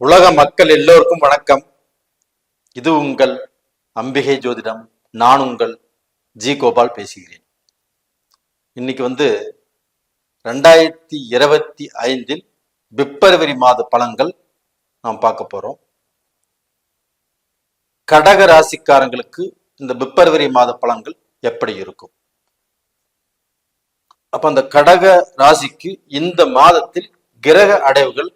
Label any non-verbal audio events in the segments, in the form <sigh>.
உலக மக்கள் எல்லோருக்கும் வணக்கம். இது உங்கள் அம்பிகை ஜோதிடம். நான் உங்கள் ஜி கோபால் பேசுகிறேன். இன்னைக்கு வந்து ரெண்டாயிரத்தி இருபத்தி ஐந்தில் பிப்ரவரி மாத பலன்கள் நாம் பார்க்க போறோம். கடக ராசிக்காரங்களுக்கு இந்த பிப்ரவரி மாத பலன்கள் எப்படி இருக்கும்? அப்ப அந்த கடக ராசிக்கு இந்த மாதத்தில் கிரக அடைவுகள்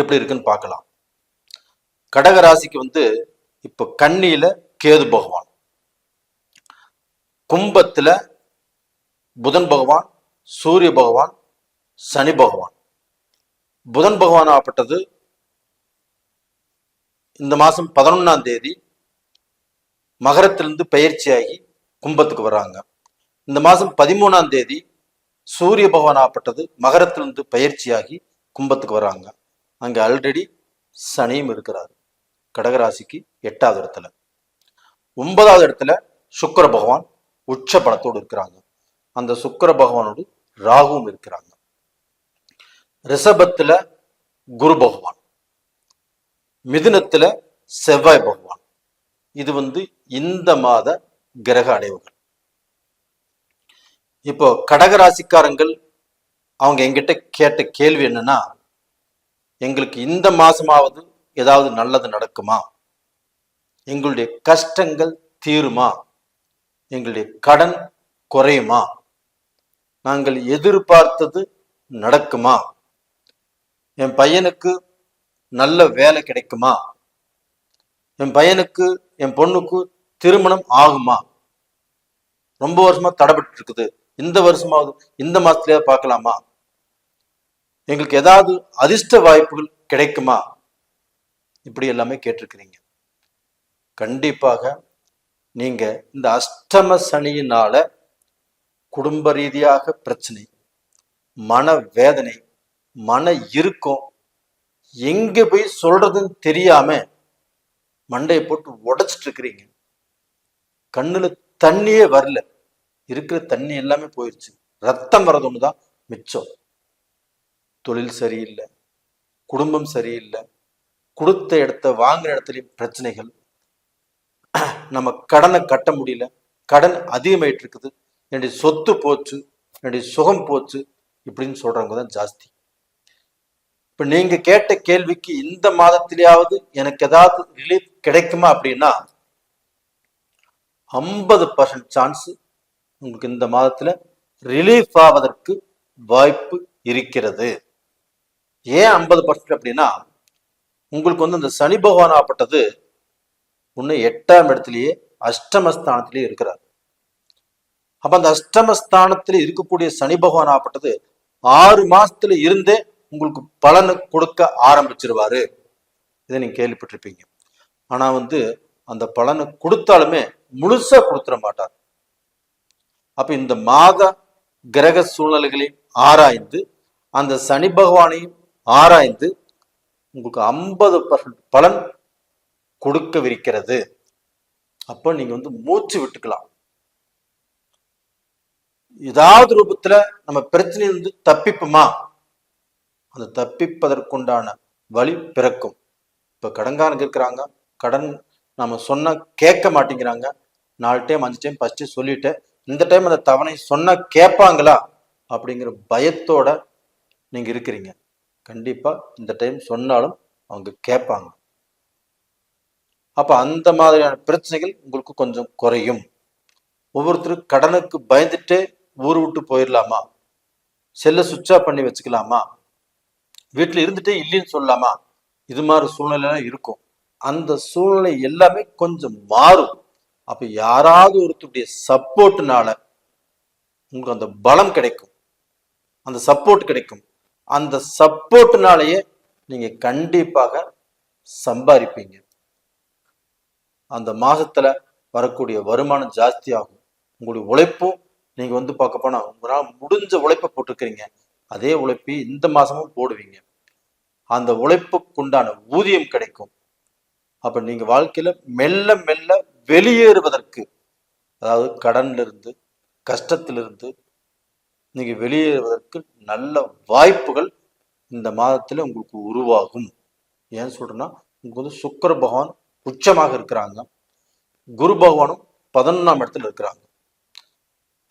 எப்படி இருக்குன்னு பார்க்கலாம். கடக ராசிக்கு வந்து இப்போ கன்னியில கேது பகவான். கும்பத்துல புதன் பகவான் சூரிய பகவான் சனி பகவான். புதன் பகவான் ஆப்பட்டது இந்த மாசம் பதினொன்னாம் தேதி மகரத்திலிருந்து பயிற்சியாகி கும்பத்துக்கு வர்றாங்க. இந்த மாசம் பதிமூணாம் தேதி சூரிய பகவான் ஆப்பட்டது மகரத்திலிருந்து பயிற்சியாகி கும்பத்துக்கு வர்றாங்க. அங்க ஆல்ரெடி சனியும் இருக்கிறார். கடகராசிக்கு எட்டாவது இடத்துல. ஒன்பதாவது இடத்துல சுக்கிர பகவான் உச்ச பணத்தோடு இருக்கிறாங்க. அந்த சுக்கர பகவானோடு ராகுவும் இருக்கிறாங்க. ரிஷபத்துல குரு பகவான். மிதுனத்துல செவ்வாய் பகவான். இது வந்து இந்த மாத கிரக அடைவுகள். இப்போ கடகராசிக்காரங்கள் அவங்க எங்கிட்ட கேட்ட கேள்வி என்னன்னா எங்களுக்கு இந்த மாசமாவது ஏதாவது நல்லது நடக்குமா? எங்களுடைய கஷ்டங்கள் தீருமா? எங்களுடைய கடன் குறையுமா? நாங்கள் எதிர்பார்த்தது நடக்குமா? என் பையனுக்கு நல்ல வேலை கிடைக்குமா? என் பையனுக்கு என் பொண்ணுக்கு திருமணம் ஆகுமா? ரொம்ப வருஷமா தடைபட்டு இருக்குது இந்த வருஷமாவது இந்த மாசத்துலயே பார்க்கலாமா? எங்களுக்கு ஏதாவது அதிர்ஷ்ட வாய்ப்புகள் கிடைக்குமா? இப்படி எல்லாமே கேட்டிருக்கிறீங்க. கண்டிப்பாக நீங்க இந்த அஷ்டம சனியினால குடும்ப ரீதியாக பிரச்சனை மன வேதனை மன இறுக்கம் எங்க போய் சொல்றதுன்னு தெரியாம மண்டையை போட்டு உடைச்சிட்டு இருக்கிறீங்க கண்ணுல தண்ணியே வரல. இருக்கிற தண்ணி எல்லாமே போயிருச்சு. ரத்தம் வர்றது ஒண்ணுதான் மிச்சம். தொழில் சரியில்லை குடும்பம் சரியில்லை கொடுத்த இடத்த வாங்குற இடத்துலையும் பிரச்சனைகள். நம்ம கடனை கட்ட முடியல கடன் அதிகமாயிட்டு இருக்குது என்னுடைய சொத்து போச்சு என்னுடைய சுகம் போச்சு இப்படின்னு சொல்றவங்க தான் ஜாஸ்தி. இப்ப நீங்க கேட்ட கேள்விக்கு இந்த மாதத்திலேயாவது எனக்கு ஏதாவது ரிலீஃப் கிடைக்குமா அப்படின்னா ஐம்பது பர்சன்ட் சான்ஸ் உங்களுக்கு இந்த மாதத்துல ரிலீஃப் ஆவதற்கு வாய்ப்பு இருக்கிறது. ஏன் ஐம்பது பர்சன்ட் அப்படின்னா உங்களுக்கு வந்து இந்த சனி பகவான் ஆப்பட்டது இன்னும் எட்டாம் இடத்துலயே அஷ்டமஸ்தானத்திலேயே இருக்கிறார். அப்ப அந்த அஷ்டமஸ்தானத்துல இருக்கக்கூடிய சனி பகவான் ஆப்பட்டது ஆறு மாசத்துல இருந்தே உங்களுக்கு பலனை கொடுக்க ஆரம்பிச்சிருவாரு. இதை நீங்க கேள்விப்பட்டிருப்பீங்க. ஆனா வந்து அந்த பலனை கொடுத்தாலுமே முழுசா கொடுத்துட மாட்டார். அப்ப இந்த மாத கிரக சூழ்நிலைகளையும் ஆராய்ந்து அந்த சனி பகவானையும் ஆராய்ந்து உங்களுக்கு ஐம்பது பர்சன்ட் பலன் கொடுக்கவிருக்கிறது. அப்போ நீங்க வந்து மூச்சு விட்டுக்கலாம். ஏதாவது ரூபத்துல நம்ம பிரச்சனையிலிருந்து தப்பிப்போமா? அந்த தப்பிப்பதற்குண்டான வழி பிறக்கும். இப்ப கடன்காரங்க இருக்கிறாங்க. கடன் நம்ம சொன்னா கேட்க மாட்டேங்கிறாங்க. நாலு டைம் அஞ்சு டைம் ஃபஸ்ட்டு சொல்லிட்டேன் இந்த டைம் அந்த தவணை சொன்னா கேட்பாங்களா? அப்படிங்கிற பயத்தோட நீங்க இருக்கிறீங்க. கண்டிப்பாக இந்த டைம் சொன்னாலும் அவங்க கேட்பாங்க. அப்ப அந்த மாதிரியான பிரச்சனைகள் உங்களுக்கு கொஞ்சம் குறையும். ஒவ்வொருத்தரும் கடனுக்கு பயந்துட்டே ஊர் விட்டு போயிடலாமா செல்ல சுவிட்ச் ஆஃப் பண்ணி வச்சுக்கலாமா? வீட்டுல இருந்துட்டே இல்லைன்னு சொல்லலாமா? இது மாதிரி சூழ்நிலை இருக்கும். அந்த சூழ்நிலை எல்லாமே கொஞ்சம் மாறும். அப்ப யாராவது ஒருத்தருடைய சப்போர்ட்னால உங்களுக்கு அந்த பலம் கிடைக்கும். அந்த சப்போர்ட் கிடைக்கும். அந்த சப்போர்ட்னாலேயே நீங்க கண்டிப்பாக சம்பாதிப்பீங்க அந்த மாசத்துல வரக்கூடிய வருமானம் ஜாஸ்தி ஆகும் உங்களுடைய உழைப்பும் நீங்க வந்து பார்க்க போனா உங்களால் முடிஞ்ச உழைப்பை போட்டிருக்கிறீங்க. அதே உழைப்பை இந்த மாசமும் போடுவீங்க. அந்த உழைப்புக்குண்டான ஊதியம் கிடைக்கும். அப்ப நீங்க வாழ்க்கையில மெல்ல மெல்ல வெளியேறுவதற்கு அதாவது கடன்ல இருந்து கஷ்டத்திலிருந்து நீங்க வெளியேறுவதற்கு நல்ல வாய்ப்புகள் இந்த மாதத்துல உங்களுக்கு உருவாகும். ஏன் சொல்றேன்னா உங்களுக்கு வந்து சுக்கர பகவான் உச்சமாக இருக்கிறாங்க. குரு பகவானும் பதினொன்றாம் இடத்துல இருக்கிறாங்க.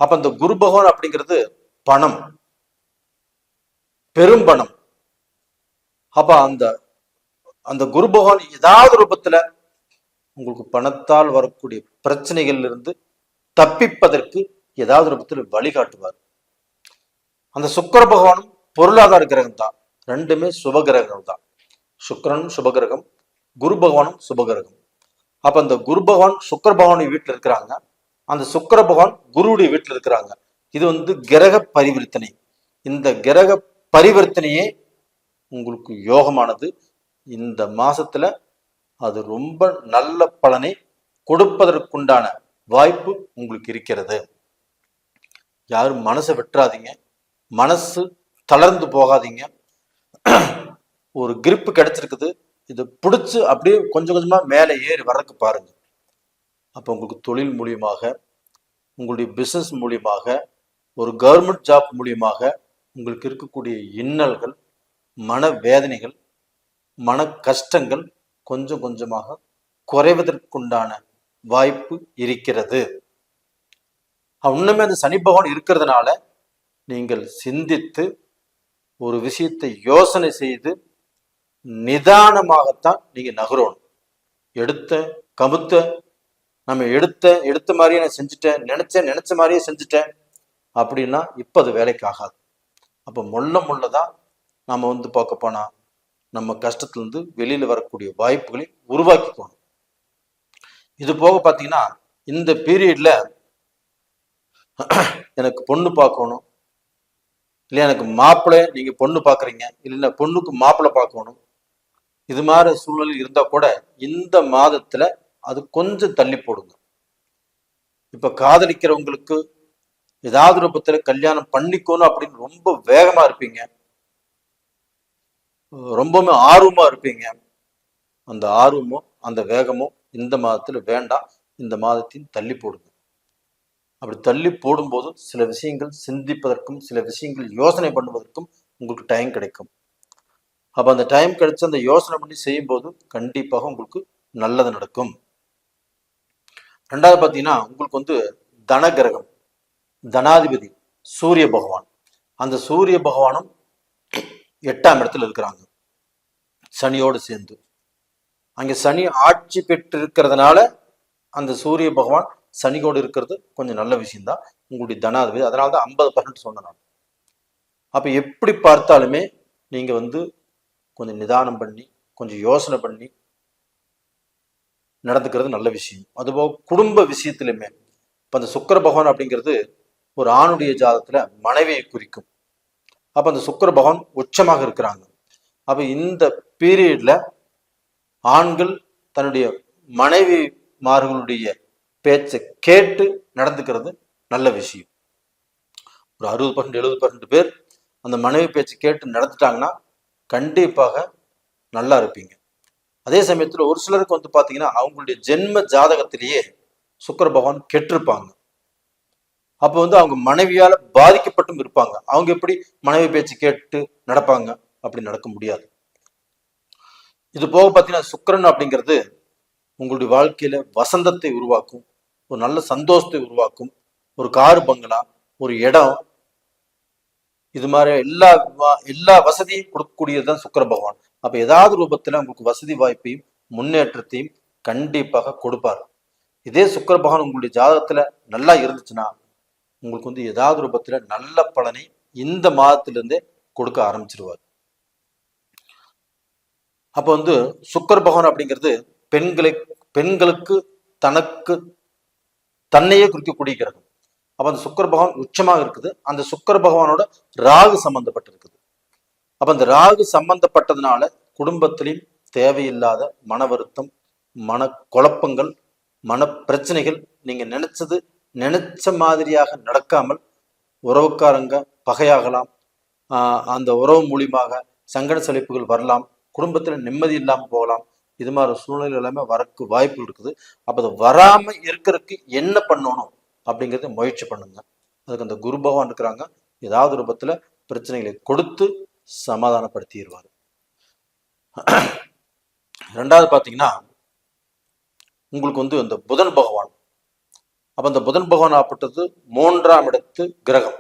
அப்ப அந்த குரு பகவான் அப்படிங்கிறது பணம். பெரும் பணம். அப்ப அந்த அந்த குரு பகவான் ஏதாவது ரூபத்துல உங்களுக்கு பணத்தால் வரக்கூடிய பிரச்சனைகள்ல இருந்து தப்பிப்பதற்கு ஏதாவது ரூபத்தில் வழிகாட்டுவார். அந்த சுக்கர பகவானும் பொருளாதார கிரகம் தான் ரெண்டுமே சுபகிரகங்கள் தான் சுக்கரனும் சுபகிரகம் குரு பகவானும் சுபகிரகம் அப்ப அந்த குரு பகவான் சுக்கர பகவானுடைய வீட்டில் இருக்கிறாங்க. அந்த சுக்கிர பகவான் குருவுடைய வீட்டில் இருக்கிறாங்க. இது வந்து கிரக பரிவர்த்தனை. இந்த கிரக பரிவர்த்தனையே உங்களுக்கு யோகமானது. இந்த மாசத்துல அது ரொம்ப நல்ல பலனை கொடுப்பதற்குண்டான வாய்ப்பு உங்களுக்கு இருக்கிறது. யாரும் மனசை விட்டுறாதீங்க. மனசு தளர்ந்து போகாதீங்க. ஒரு கிரிப்பு கிடைச்சிருக்குது. இது பிடிச்சி அப்படியே கொஞ்சம் கொஞ்சமாக மேலே ஏறி வர்றதுக்கு பாருங்க. அப்போ உங்களுக்கு தொழில் மூலியமாக உங்களுடைய பிஸ்னஸ் மூலியமாக ஒரு கவர்மெண்ட் ஜாப் மூலியமாக உங்களுக்கு இருக்கக்கூடிய இன்னல்கள் மன வேதனைகள் மன கஷ்டங்கள் கொஞ்சம் கொஞ்சமாக குறைவதற்குண்டான வாய்ப்பு இருக்கிறது. இன்னுமே அந்த சனி பகவான் இருக்கிறதுனால நீங்கள் சிந்தித்து ஒரு விஷயத்தை யோசனை செய்து நிதானமாகத்தான் நீங்க நகரணும். எடுத்த கமுத்த நம்ம எடுத்த எடுத்த மாதிரியே நான் செஞ்சுட்டேன் நினைச்சேன் நினைச்ச மாதிரியே செஞ்சுட்டேன் அப்படின்னா இப்போ அது வேலைக்கு ஆகாது. அப்போ முள்ள முள்ளதான் நம்ம வந்து பார்க்க போனா நம்ம கஷ்டத்துலேருந்து வெளியில் வரக்கூடிய வாய்ப்புகளை உருவாக்கிக்கணும். இது போக பார்த்தீங்கன்னா இந்த பீரியட்ல எனக்கு பொண்ணு பார்க்கணும் இல்லை எனக்கு மாப்பிள்ளை நீங்க பொண்ணு பார்க்குறீங்க இல்லைன்னா பொண்ணுக்கு மாப்பிள்ளை பார்க்கணும். இது மாதிரி சூழ்நிலை இருந்தா கூட இந்த மாதத்துல அது கொஞ்சம் தள்ளி போடுங்க. இப்போ காதலிக்கிறவங்களுக்கு ஏதாவது ரூபத்துல கல்யாணம் பண்ணிக்கணும் அப்படின்னு ரொம்ப வேகமா இருப்பீங்க. ரொம்பவுமே ஆர்வமா இருப்பீங்க. அந்த ஆர்வமும் அந்த வேகமும் இந்த மாதத்துல வேண்டாம். இந்த மாதத்தையும் தள்ளி போடுங்க. அப்படி தள்ளி போடும்போது சில விஷயங்கள் சிந்திப்பதற்கும் சில விஷயங்கள் யோசனை பண்ணுவதற்கும் உங்களுக்கு டைம் கிடைக்கும். அப்போ அந்த டைம் கிடைச்சு அந்த யோசனை பண்ணி செய்யும்போது கண்டிப்பாக உங்களுக்கு நல்லது நடக்கும். ரெண்டாவது பார்த்தீங்கன்னா உங்களுக்கு வந்து தன கிரகம் தனாதிபதி சூரிய பகவான். அந்த சூரிய பகவானும் எட்டாம் இடத்துல இருக்கிறாங்க. சனியோடு சேர்ந்து. அங்கே சனி ஆட்சி பெற்று இருக்கிறதுனால அந்த சூரிய பகவான் சனிகோடு இருக்கிறது கொஞ்சம் நல்ல விஷயம்தான். உங்களுடைய தனாதிபதி அதனால தான் ஐம்பது பர்சன்ட் சொன்னேன் நான். அப்போ எப்படி பார்த்தாலுமே நீங்கள் வந்து கொஞ்சம் நிதானம் பண்ணி கொஞ்சம் யோசனை பண்ணி நடந்துக்கிறது நல்ல விஷயம். அதுபோக குடும்ப விஷயத்திலுமே இப்போ அந்த சுக்கர பகவான் அப்படிங்கிறது ஒரு ஆணுடைய ஜாதத்துல மனைவியை குறிக்கும். அப்போ அந்த சுக்கர பகவான் உச்சமாக இருக்கிறாங்க. அப்போ இந்த பீரியட்ல ஆண்கள் தன்னுடைய மனைவிமார்களுடைய பேச்சை கேட்டு நடந்துக்கிறது நல்ல விஷயம். ஒரு அறுபது பர்சன்ட் எழுபது பர்சன்ட் பேர் அந்த மனைவி பேச்சு கேட்டு நடந்துட்டாங்கன்னா கண்டிப்பாக நல்லா இருப்பீங்க. அதே சமயத்தில் ஒரு சிலருக்கு வந்து பார்த்தீங்கன்னா அவங்களுடைய ஜென்ம ஜாதகத்திலேயே சுக்கர பகவான் கெட்டிருப்பாங்க. அப்போ வந்து அவங்க மனைவியால் பாதிக்கப்பட்டும் இருப்பாங்க. அவங்க எப்படி மனைவி பேச்சு கேட்டு நடப்பாங்க? அப்படி நடக்க முடியாது. இது போக பார்த்தீங்கன்னா சுக்கரன் அப்படிங்கிறது உங்களுடைய வாழ்க்கையில வசந்தத்தை உருவாக்கும் ஒரு நல்ல சந்தோஷத்தை உருவாக்கும். ஒரு காரு பங்களா ஒரு இடம். இது மாதிரி எல்லா எல்லா வசதியும் கொடுக்கக்கூடியது தான் சுக்கர பகவான். அப்ப ஏதாவது ரூபத்துல உங்களுக்கு வசதி வாய்ப்பையும் முன்னேற்றத்தையும் கண்டிப்பாக கொடுப்பார். இதே சுக்கர பகவான் உங்களுடைய ஜாதகத்துல நல்லா இருந்துச்சுன்னா உங்களுக்கு வந்து ஏதாவது ரூபத்துல நல்ல பலனை இந்த மாதத்திலிருந்தே கொடுக்க ஆரம்பிச்சிருவார். அப்போ வந்து சுக்கர பகவான் அப்படிங்கிறது பெண்களை பெண்களுக்கு தனக்கு தன்னையே குறிக்கக்கூடிய கிரகம் அப்ப அந்த சுக்கர பகவான் உச்சமாக இருக்குது. அந்த சுக்கர பகவானோட ராகு சம்பந்தப்பட்டிருக்குது. அப்ப அந்த ராகு சம்பந்தப்பட்டதுனால குடும்பத்திலையும் தேவையில்லாத மன வருத்தம் மன குழப்பங்கள் மன பிரச்சனைகள் நீங்க நினைச்சது நினைச்ச மாதிரியாக நடக்காமல் உறவுக்காரங்க பகையாகலாம். அந்த உறவு மூலியமாக சங்கட செழிப்புகள் வரலாம். குடும்பத்தில் நிம்மதி இல்லாமல் போகலாம். இது மாதிரி சூழ்நிலை எல்லாமே வரக்கு வாய்ப்புகள் இருக்குது. அப்போ அது வராமல் இருக்கிறதுக்கு என்ன பண்ணணும் அப்படிங்கிறத முயற்சி பண்ணுங்க. அதுக்கு அந்த குரு பகவான் இருக்கிறாங்க. ஏதாவது ரூபத்தில் பிரச்சனைகளை கொடுத்து சமாதானப்படுத்திடுவார். ரெண்டாவது பார்த்தீங்கன்னா உங்களுக்கு வந்து இந்த புதன் பகவான். அப்போ அந்த புதன் பகவான் ஆப்பட்டது மூன்றாம் இடத்து கிரகம்.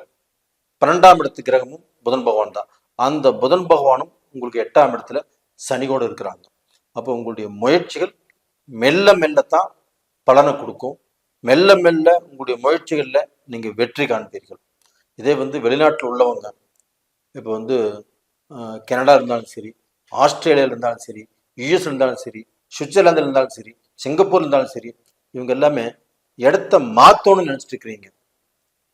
பன்னெண்டாம் இடத்து கிரகமும் புதன் பகவான் தான். அந்த புதன் பகவானும் உங்களுக்கு எட்டாம் இடத்துல சனியோடு இருக்கிறாங்க. அப்போ உங்களுடைய முயற்சிகள் மெல்ல மெல்லத்தான் பலனை கொடுக்கும். மெல்ல மெல்ல உங்களுடைய முயற்சிகளில் நீங்கள் வெற்றி காண்பீர்கள். இதே வந்து வெளிநாட்டில் உள்ளவங்க இப்போ வந்து கனடா இருந்தாலும் சரி ஆஸ்திரேலியாவில் இருந்தாலும் சரி யுஎஸ் இருந்தாலும் சரி சுவிட்சர்லாந்தில் இருந்தாலும் சரி சிங்கப்பூர் இருந்தாலும் சரி இவங்க எல்லாமே இடத்த மாற்றணும்னு நினச்சிட்டு இருக்கிறீங்க.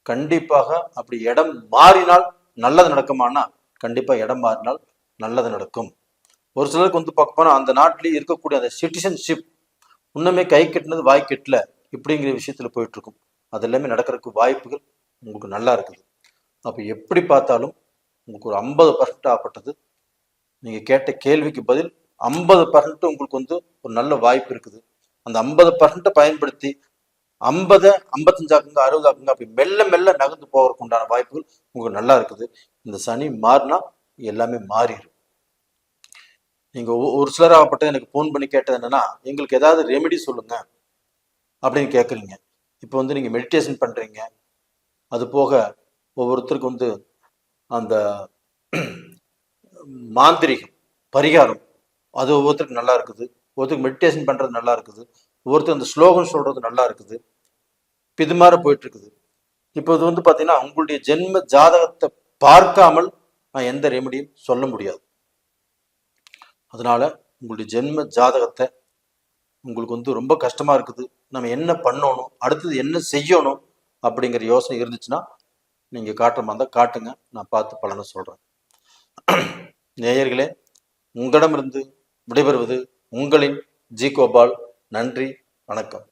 கண்டிப்பாக அப்படி இடம் மாறினால் நல்லது நடக்குமானா கண்டிப்பாக இடம் மாறினால் நல்லது நடக்கும். ஒரு சிலருக்கு வந்து பார்க்க போனால் அந்த நாட்டிலேயே இருக்கக்கூடிய அந்த சிட்டிசன்ஷிப் இன்னுமே கை கட்டினது வாய் கெட்டல இப்படிங்கிற விஷயத்தில் போயிட்டுருக்கும். அது எல்லாமே நடக்கிறதுக்கு வாய்ப்புகள் உங்களுக்கு நல்லா இருக்குது. அப்போ எப்படி பார்த்தாலும் உங்களுக்கு ஒரு ஐம்பது பர்சன்ட் ஆகப்பட்டது. நீங்கள் கேட்ட கேள்விக்கு பதில் ஐம்பது பர்சன்ட் உங்களுக்கு வந்து ஒரு நல்ல வாய்ப்பு இருக்குது. அந்த ஐம்பது பர்சன்ட்டை பயன்படுத்தி ஐம்பதை ஐம்பத்தஞ்சாக்குங்க அறுபதாக்குங்க அப்படி மெல்ல மெல்ல நகர்ந்து போகிறதுக்கு உண்டான வாய்ப்புகள் உங்களுக்கு நல்லா இருக்குது. இந்த சனி மாறினா எல்லாமே மாறிடும். நீங்கள் ஒரு சிலர் ஆகப்பட்டது எனக்கு ஃபோன் பண்ணி கேட்டது என்னென்னா எங்களுக்கு ஏதாவது ரெமெடி சொல்லுங்க அப்படின்னு கேட்குறீங்க. இப்போ வந்து நீங்கள் மெடிடேஷன் பண்ணுறீங்க அது போக ஒவ்வொருத்தருக்கு வந்து அந்த <clears throat> மாந்திரிகம் பரிகாரம் அது ஒவ்வொருத்தருக்கு நல்லா இருக்குது. ஒருத்தருக்கு மெடிடேஷன் பண்ணுறது நல்லா இருக்குது. ஒவ்வொருத்தர் அந்த ஸ்லோகம் சொல்கிறது நல்லா இருக்குது. இது மாதிரி போயிட்டு இருக்குது இப்போ இது வந்து பார்த்தீங்கன்னா உங்களுடைய ஜென்ம ஜாதகத்தை பார்க்காமல் நான் எந்த ரெமடியும் சொல்ல முடியாது. அதனால் உங்களுடைய ஜென்ம ஜாதகத்தை உங்களுக்கு வந்து ரொம்ப கஷ்டமாக இருக்குது. நம்ம என்ன பண்ணணும்? அடுத்தது என்ன செய்யணும்? அப்படிங்கிற யோசனை இருந்துச்சுன்னா நீங்கள் காட்டுற மாதிரி இருந்தால் காட்டுங்க. நான் பார்த்து பலனை சொல்கிறேன் நேயர்களே உங்களிடமிருந்து விடைபெறுவது உங்களின் ஜி கோபால். நன்றி வணக்கம்.